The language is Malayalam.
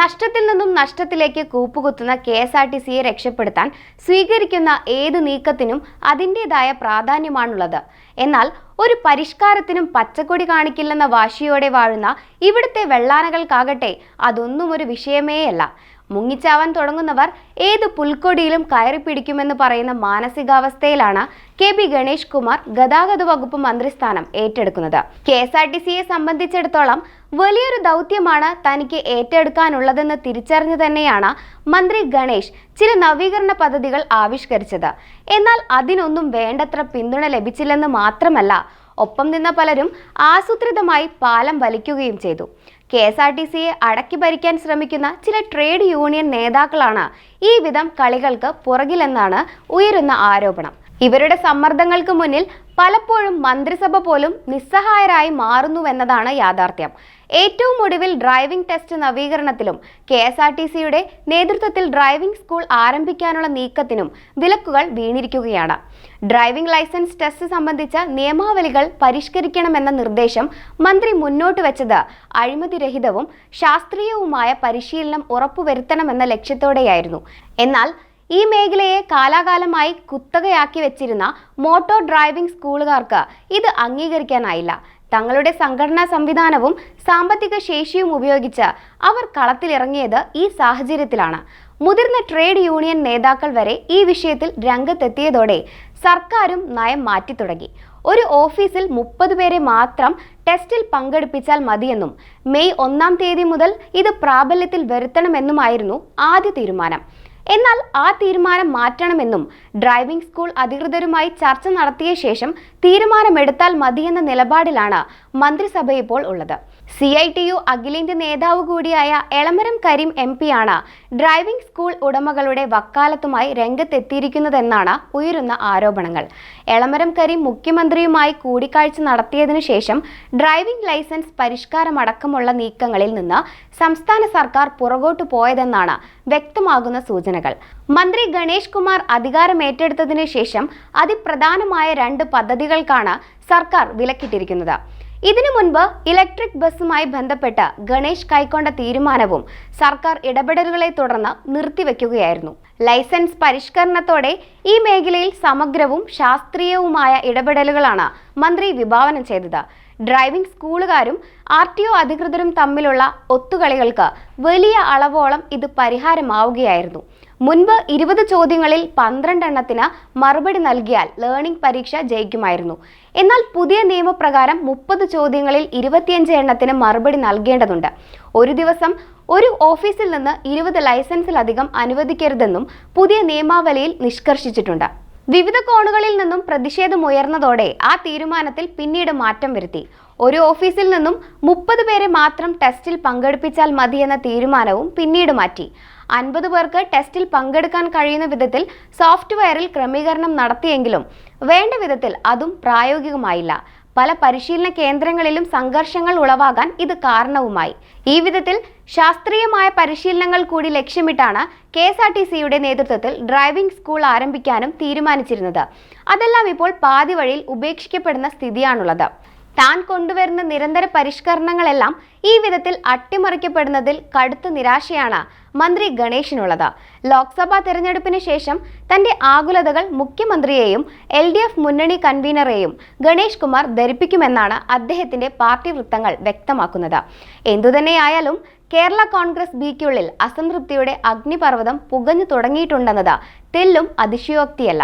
നഷ്ടത്തിൽ നിന്നും നഷ്ടത്തിലേക്ക് കൂപ്പുകുത്തുന്ന കെ എസ് ആർ ടി സിയെ രക്ഷപ്പെടുത്താൻ സ്വീകരിക്കുന്ന ഏത് നീക്കത്തിനും അതിന്റെതായ പ്രാധാന്യമാണുള്ളത്. എന്നാൽ ഒരു പരിഷ്കാരത്തിനും പച്ചക്കൊടി കാണിക്കില്ലെന്ന വാശിയോടെ വാഴുന്ന ഇവിടുത്തെ വെള്ളാനകൾക്കാകട്ടെ അതൊന്നും ഒരു വിഷയമേയല്ല. മുങ്ങിച്ചാവാൻ തുടങ്ങുന്നവർ ഏത് പുൽക്കൊടിയിലും കയറി പിടിക്കുമെന്ന് പറയുന്ന മാനസികാവസ്ഥയിലാണ് കെ പി ഗണേഷ് കുമാർ ഗതാഗത വകുപ്പ് മന്ത്രിസ്ഥാനം ഏറ്റെടുക്കുന്നത്. കെ എസ് ആർ ടി സിയെ സംബന്ധിച്ചിടത്തോളം വലിയൊരു ദൗത്യമാണ് തനിക്ക് ഏറ്റെടുക്കാനുള്ളതെന്ന് തിരിച്ചറിഞ്ഞു തന്നെയാണ് മന്ത്രി ഗണേഷ് ചില നവീകരണ പദ്ധതികൾ ആവിഷ്കരിച്ചത്. എന്നാൽ അതിനൊന്നും വേണ്ടത്ര പിന്തുണ ലഭിച്ചില്ലെന്ന് മാത്രമല്ല ഒപ്പം നിന്ന പലരും ആസൂത്രിതമായി പാലം വലിക്കുകയും ചെയ്തു. കെ എസ് ആർ ടി സിയെ അടക്കി ഭരിക്കാൻ ശ്രമിക്കുന്ന ചില ട്രേഡ് യൂണിയൻ നേതാക്കളാണ് ഈ വിധം കളികൾക്ക് പുറകിലെന്നാണ് ഉയരുന്ന ആരോപണം. ഇവരുടെ സമ്മർദ്ദങ്ങൾക്ക് മുന്നിൽ പലപ്പോഴും മന്ത്രിസഭ പോലും നിസ്സഹായരായി മാറുന്നുവെന്നതാണ് യാഥാർത്ഥ്യം. ഏറ്റവും ഒടുവിൽ ഡ്രൈവിംഗ് ടെസ്റ്റ് നവീകരണത്തിലും കെ എസ് ആർ ടി സിയുടെ നേതൃത്വത്തിൽ ഡ്രൈവിംഗ് സ്കൂൾ ആരംഭിക്കാനുള്ള നീക്കത്തിനും വിലക്കുകൾ വീണിരിക്കുകയാണ്. ഡ്രൈവിംഗ് ലൈസൻസ് ടെസ്റ്റ് സംബന്ധിച്ച നിയമാവലികൾ പരിഷ്കരിക്കണമെന്ന നിർദ്ദേശം മന്ത്രി മുന്നോട്ട് വെച്ചത് അഴിമതിരഹിതവും ശാസ്ത്രീയവുമായ പരിശീലനം ഉറപ്പുവരുത്തണമെന്ന ലക്ഷ്യത്തോടെയായിരുന്നു. എന്നാൽ ഈ മേഖലയെ കാലാകാലമായി കുത്തകയാക്കി വെച്ചിരുന്ന മോട്ടോർ ഡ്രൈവിംഗ് സ്കൂളുകാർക്ക് ഇത് അംഗീകരിക്കാനായില്ല. തങ്ങളുടെ സംഘടനാ സംവിധാനവും സാമ്പത്തിക ശേഷിയും ഉപയോഗിച്ച് അവർ കളത്തിലിറങ്ങിയത് ഈ സാഹചര്യത്തിലാണ്. മുതിർന്ന ട്രേഡ് യൂണിയൻ നേതാക്കൾ വരെ ഈ വിഷയത്തിൽ രംഗത്തെത്തിയതോടെ സർക്കാരും നയം മാറ്റി തുടങ്ങി ഒരു ഓഫീസിൽ മുപ്പത് പേരെ മാത്രം ടെസ്റ്റിൽ പങ്കെടുപ്പിച്ചാൽ മതിയെന്നും മെയ് ഒന്നാം തീയതി മുതൽ ഇത് പ്രാബല്യത്തിൽ വരുത്തണമെന്നുമായിരുന്നു ആദ്യ തീരുമാനം. എന്നാൽ ആ തീരുമാനം മാറ്റണമെന്നും ഡ്രൈവിംഗ് സ്കൂൾ അധികൃതരുമായി ചർച്ച നടത്തിയ ശേഷം തീരുമാനമെടുത്താൽ മതിയെന്ന നിലപാടിലാണ് മന്ത്രിസഭ ഇപ്പോൾ ഉള്ളത്. സി ഐ ടി യു അഖിലേന്ത്യ നേതാവ് കൂടിയായ എളമരം കരീം എം ആണ് ഡ്രൈവിംഗ് സ്കൂൾ ഉടമകളുടെ വക്കാലത്തുമായി രംഗത്തെത്തിയിരിക്കുന്നതെന്നാണ് ഉയരുന്ന ആരോപണങ്ങൾ. എളമരം കരീം മുഖ്യമന്ത്രിയുമായി കൂടിക്കാഴ്ച നടത്തിയതിനു ശേഷം ഡ്രൈവിംഗ് ലൈസൻസ് പരിഷ്കാരമടക്കമുള്ള നീക്കങ്ങളിൽ നിന്ന് സംസ്ഥാന സർക്കാർ പുറകോട്ടു പോയതെന്നാണ് വ്യക്തമാകുന്ന സൂചനകൾ. മന്ത്രി ഗണേഷ് കുമാർ അധികാരമേറ്റെടുത്തതിനു ശേഷം അതിപ്രധാനമായ രണ്ട് പദ്ധതികൾക്കാണ് സർക്കാർ വിലക്കിട്ടിരിക്കുന്നത്. ഇതിനു മുൻപ് ഇലക്ട്രിക് ബസ്സുമായി ബന്ധപ്പെട്ട് ഗണേഷ് കൈക്കൊണ്ട തീരുമാനവും സർക്കാർ ഇടപെടലുകളെ തുടർന്ന് നിർത്തിവെക്കുകയായിരുന്നു. ലൈസൻസ് പരിഷ്കരണത്തോടെ ഈ മേഖലയിൽ സമഗ്രവും ശാസ്ത്രീയവുമായ ഇടപെടലുകളാണ് മന്ത്രി വിഭാവനം ചെയ്തത്. ഡ്രൈവിംഗ് സ്കൂളുകാരും ആർ ടി ഒ അധികൃതരും തമ്മിലുള്ള ഒത്തുകളികൾക്ക് വലിയ അളവോളം ഇത് പരിഹാരമാവുകയായിരുന്നു. മുൻപ് ഇരുപത് ചോദ്യങ്ങളിൽ പന്ത്രണ്ടെണ്ണത്തിന് മറുപടി നൽകിയാൽ ലേണിംഗ് പരീക്ഷ ജയിക്കുമായിരുന്നു. എന്നാൽ പുതിയ നിയമപ്രകാരം മുപ്പത് ചോദ്യങ്ങളിൽ ഇരുപത്തിയഞ്ച് എണ്ണത്തിന് മറുപടി നൽകേണ്ടതുണ്ട്. ഒരു ദിവസം ഒരു ഓഫീസിൽ നിന്ന് ഇരുപത് ലൈസൻസിലധികം അനുവദിക്കരുതെന്നും പുതിയ നിയമാവലിയിൽ നിഷ്കർഷിച്ചിട്ടുണ്ട്. വിവിധ കോണുകളിൽ നിന്നും പ്രതിഷേധം ഉയർന്നതോടെ ആ തീരുമാനത്തിൽ പിന്നീട് മാറ്റം വരുത്തി. ഒരു ഓഫീസിൽ നിന്നും മുപ്പത് പേരെ മാത്രം ടെസ്റ്റിൽ പങ്കെടുപ്പിച്ചാൽ മതിയെന്ന തീരുമാനവും പിന്നീട് മാറ്റി. അൻപത് പേർക്ക് ടെസ്റ്റിൽ പങ്കെടുക്കാൻ കഴിയുന്ന വിധത്തിൽ സോഫ്റ്റ്വെയറിൽ ക്രമീകരണം നടത്തിയെങ്കിലും വേണ്ട വിധത്തിൽ അതും പ്രായോഗികമായില്ല. പല പരിശീലന കേന്ദ്രങ്ങളിലും സംഘർഷങ്ങൾ ഉളവാകാൻ ഇത് കാരണവുമായി. ഈ വിധത്തിൽ ശാസ്ത്രീയമായ പരിശീലനങ്ങൾ കൂടി ലക്ഷ്യമിട്ടാണ് കെ എസ് ആർ ടി സിയുടെ നേതൃത്വത്തിൽ ഡ്രൈവിംഗ് സ്കൂൾ ആരംഭിക്കാനും തീരുമാനിച്ചിരുന്നത്. അതെല്ലാം ഇപ്പോൾ പാതി ഉപേക്ഷിക്കപ്പെടുന്ന സ്ഥിതിയാണുള്ളത്. താൻ കൊണ്ടുവരുന്ന നിരന്തര പരിഷ്കരണങ്ങളെല്ലാം ഈ വിധത്തിൽ അട്ടിമറിക്കപ്പെടുന്നതിൽ കടുത്ത നിരാശയാണ് മന്ത്രി ഗണേഷിനുള്ളത് ലോക്സഭാ തെരഞ്ഞെടുപ്പിന് ശേഷം തന്റെ ആകുലതകൾ മുഖ്യമന്ത്രിയെയും എൽ ഡി എഫ് മുന്നണി കൺവീനറെയും ഗണേഷ് കുമാർ ധരിപ്പിക്കുമെന്നാണ് അദ്ദേഹത്തിന്റെ പാർട്ടി വൃത്തങ്ങൾ വ്യക്തമാക്കുന്നത്. എന്തുതന്നെയായാലും കേരള കോൺഗ്രസ് ബിക്കുള്ളിൽ അസംതൃപ്തിയുടെ അഗ്നിപർവതം പുകഞ്ഞു തുടങ്ങിയിട്ടുണ്ടെന്നത് തെല്ലും അതിശയോക്തിയല്ല.